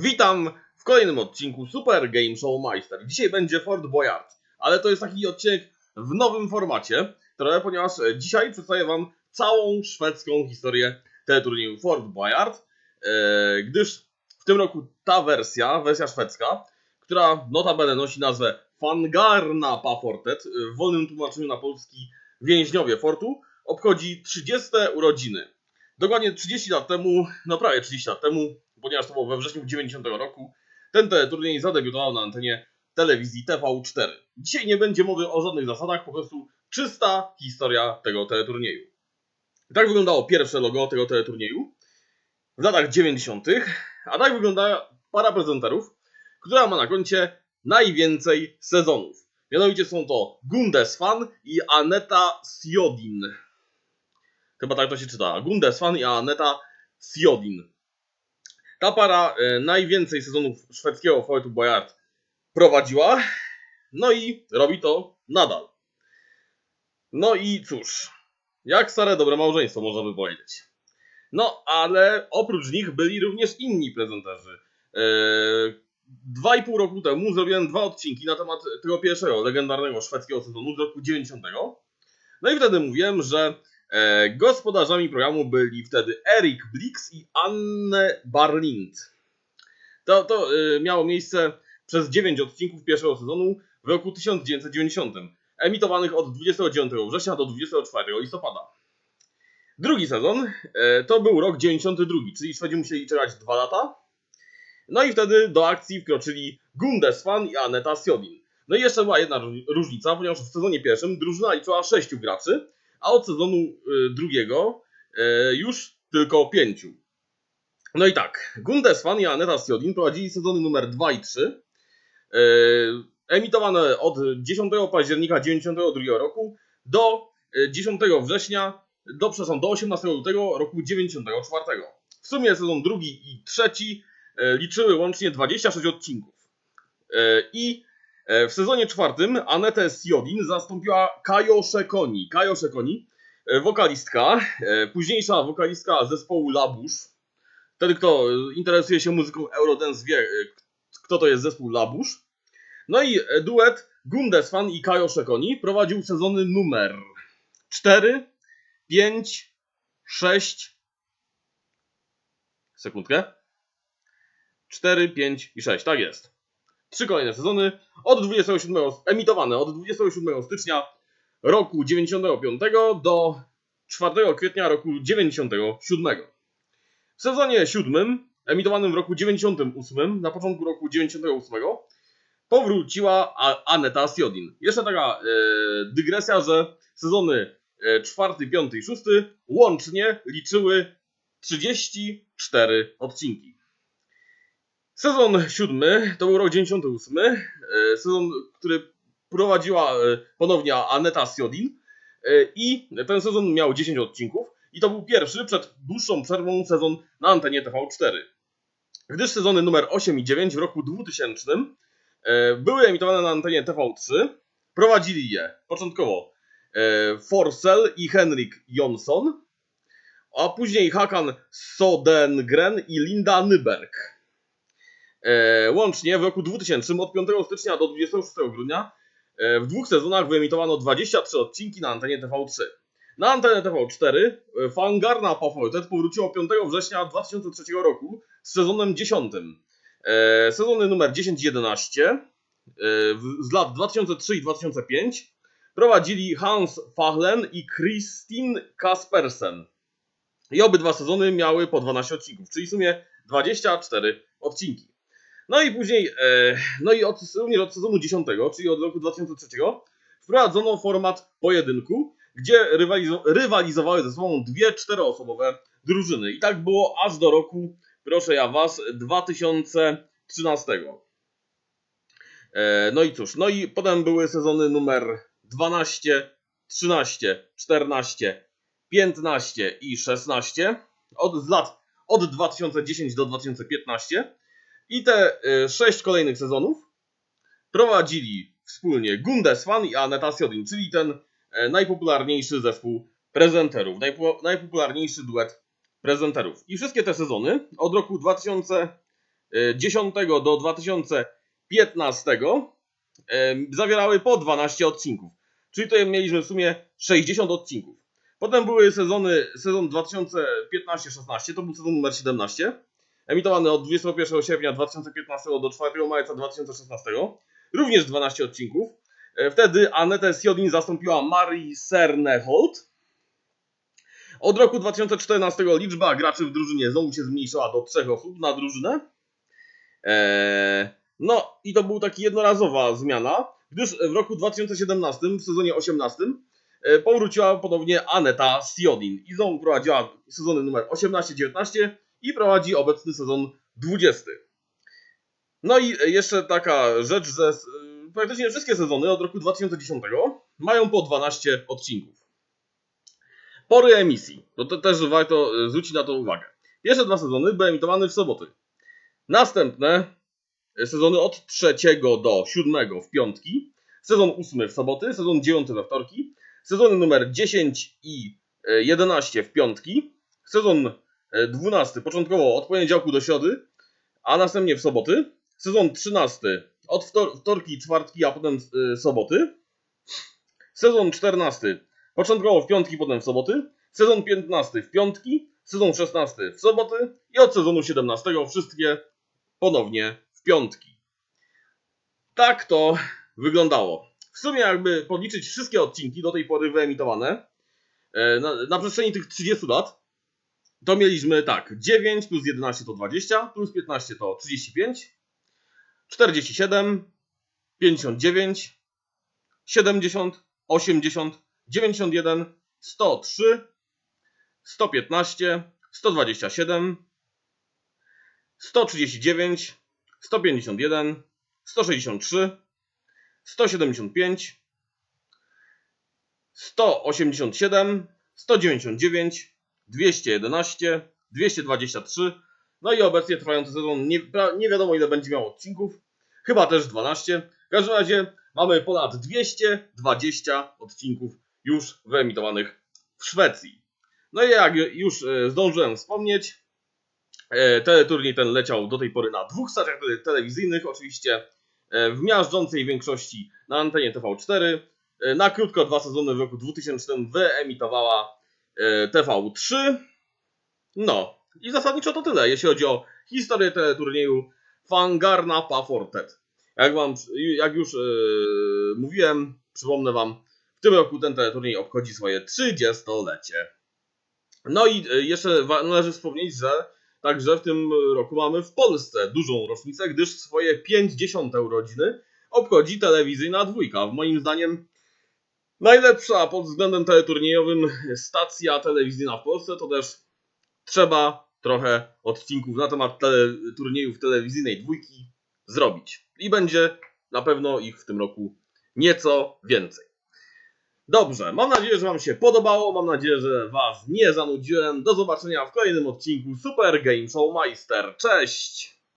Witam w kolejnym odcinku Super Game Show Meister. Dzisiaj będzie Fort Boyard, ale to jest taki odcinek w nowym formacie, trochę, ponieważ e, dzisiaj przedstawię Wam całą szwedzką historię teleturnieju Fort Boyard, e, gdyż w tym roku ta wersja, wersja szwedzka, która notabene nosi nazwę Fangarna Pafortet, e, w wolnym tłumaczeniu na polski więźniowie fortu, obchodzi 30 urodziny. Dokładnie 30 lat temu, no prawie 30 lat temu, ponieważ to było we wrześniu 90 roku, ten teleturniej zadebiutował na antenie telewizji TV4. Dzisiaj nie będzie mowy o żadnych zasadach, po prostu czysta historia tego teleturnieju. Tak wyglądało pierwsze logo tego teleturnieju w latach 90., a tak wygląda para prezenterów, która ma na koncie najwięcej sezonów. Mianowicie są to Gundesfan i Aneta Sjodin. Chyba tak to się czyta. Gundesfan i Aneta Sjodin. Ta para e, najwięcej sezonów szwedzkiego Fortu Boyard prowadziła, no i robi to nadal. No i cóż, jak stare dobre małżeństwo można by powiedzieć. No, ale oprócz nich byli również inni prezenterzy. Eee, Dwa i pół roku temu zrobiłem dwa odcinki na temat tego pierwszego legendarnego szwedzkiego sezonu z roku 90. No i wtedy mówiłem, że e, gospodarzami programu byli wtedy Erik Blix i Anne Barlind. To, to e, miało miejsce przez 9 odcinków pierwszego sezonu w roku 1990, emitowanych od 29 września do 24 listopada. Drugi sezon e, to był rok 92, czyli Szwedzi musieli czekać dwa lata, no i wtedy do akcji wkroczyli Gundesfan i Aneta Sjodin. No i jeszcze była jedna różnica, ponieważ w sezonie pierwszym drużyna liczyła sześciu graczy, a od sezonu y, drugiego y, już tylko pięciu. No i tak, Gundesfan i Aneta Sjodin prowadzili sezony numer 2 i 3, y, emitowane od 10 października 1992 roku do 10 września, do, przepraszam, do 18 lutego roku 1994. W sumie sezon drugi i trzeci liczyły łącznie 26 odcinków. I w sezonie czwartym Anetę Sjodin zastąpiła Kajo Szekoni. Kajo Szekoni, wokalistka, późniejsza wokalistka zespołu Labusz. Ten, kto interesuje się muzyką Eurodance wie, kto to jest zespół Labusz. No i duet Gundesfan i Kajo Szekoni prowadził sezony numer 4, 5, 6, sekundkę, 4, 5 i 6, tak jest. Trzy kolejne sezony od 27, emitowane od 27 stycznia roku 95 do 4 kwietnia roku 97. W sezonie siódmym, emitowanym w roku 98, na początku roku 98, powróciła Aneta Sjodin. Jeszcze taka e, dygresja, że sezony e, 4, 5 i 6 łącznie liczyły 34 odcinki. Sezon siódmy to był rok 98. e, Sezon, który prowadziła e, ponownie Aneta Sjodin. E, I ten sezon miał 10 odcinków. I to był pierwszy przed dłuższą przerwą sezon na antenie TV4. Gdyż sezony numer 8 i 9 w roku 2000 były emitowane na antenie TV3. Prowadzili je początkowo Forsell i Henrik Jonsson, a później Hakan Sodengren i Linda Nyberg. E, łącznie w roku 2000 od 5 stycznia do 26 grudnia e, w dwóch sezonach wyemitowano 23 odcinki na antenie TV3. Na antenę TV4 e, Fangarna Pafojtet powróciło 5 września 2003 roku z sezonem 10. Sezony numer 10-11 z lat 2003 i 2005 prowadzili Hans Fachlen i Kristin Kaspersen. I obydwa sezony miały po 12 odcinków, czyli w sumie 24 odcinki. No i później, e, no i od, również od sezonu 10, czyli od roku 2003, wprowadzono format pojedynku, gdzie rywalizo rywalizowały ze sobą dwie czteroosobowe drużyny. I tak było aż do roku, proszę ja was, 2013. E, no i cóż, no i potem były sezony numer 12, 13, 14, 15 i 16 od lat od 2010 do 2015 i te y, sześć kolejnych sezonów prowadzili wspólnie Gundesfan i Aneta Sjodin, czyli ten e, najpopularniejszy zespół prezenterów, najpopularniejszy duet prezenterów. I wszystkie te sezony od roku 2000 2010 do 2015 e, zawierały po 12 odcinków. Czyli tutaj mieliśmy w sumie 60 odcinków. Potem były sezony, sezon 2015-16, to był sezon numer 17, emitowany od 21 sierpnia 2015 do 4 marca 2016, również 12 odcinków. E, Wtedy Anetę Sjodin zastąpiła Marii Serneholt. Od roku 2014 liczba graczy w drużynie znowu się zmniejszyła do 3 osób na drużynę. Eee, no i to była taka jednorazowa zmiana, gdyż w roku 2017, w sezonie 18, e, powróciła ponownie Aneta Sjodin i znowu prowadziła sezony numer 18-19 i prowadzi obecny sezon 20. No i jeszcze taka rzecz, że y, praktycznie wszystkie sezony od roku 2010 mają po 12 odcinków. Pory emisji. To, też warto y, zwrócić na to uwagę. Pierwsze dwa sezony były emitowane w soboty. Następne sezony od 3 do 7 w piątki, sezon 8 w soboty, sezon 9 we wtorki, sezony numer 10 i y, 11 w piątki, sezon 12 początkowo od poniedziałku do środy, a następnie w soboty, sezon 13 od wtor- wtorki czwartki, a potem y, soboty, sezon 14 początkowo w piątki, potem w soboty, sezon 15 w piątki, sezon 16 w soboty. I od sezonu 17 wszystkie ponownie w piątki. Tak to wyglądało. W sumie jakby podliczyć wszystkie odcinki do tej pory wyemitowane e, na, na przestrzeni tych 30 lat, to mieliśmy tak, 9 plus 11 to 20, plus 15 to 35, 47, 59, 70, 80, 91, 103, 115, 127, 139, 151, 163, 175, 187, 199, 211, 223, no i obecnie trwający sezon nie, nie wiadomo ile będzie miał odcinków, chyba też 12. W każdym razie mamy ponad 220 odcinków już wyemitowanych w Szwecji. No i jak już e, zdążyłem wspomnieć, e, teleturniej ten leciał do tej pory na dwóch stacjach tele- telewizyjnych, oczywiście e, w miażdżącej większości na antenie TV4. E, Na krótko dwa sezony w roku 2000 wyemitowała TV3. No i zasadniczo to tyle, jeśli chodzi o historię teleturnieju Fangarna Pafortet. Jak, wam, jak już e, mówiłem, przypomnę wam, w tym roku ten teleturniej obchodzi swoje 30-lecie. No i e, jeszcze należy wspomnieć, że także w tym roku mamy w Polsce dużą rocznicę, gdyż swoje 50 urodziny obchodzi telewizyjna dwójka. Moim zdaniem najlepsza pod względem teleturniejowym stacja telewizyjna w Polsce, to też trzeba trochę odcinków na temat tele, turniejów telewizyjnej dwójki zrobić. I będzie na pewno ich w tym roku nieco więcej. Dobrze, mam nadzieję, że Wam się podobało. Mam nadzieję, że Was nie zanudziłem. Do zobaczenia w kolejnym odcinku Super Game Show Meister. Cześć!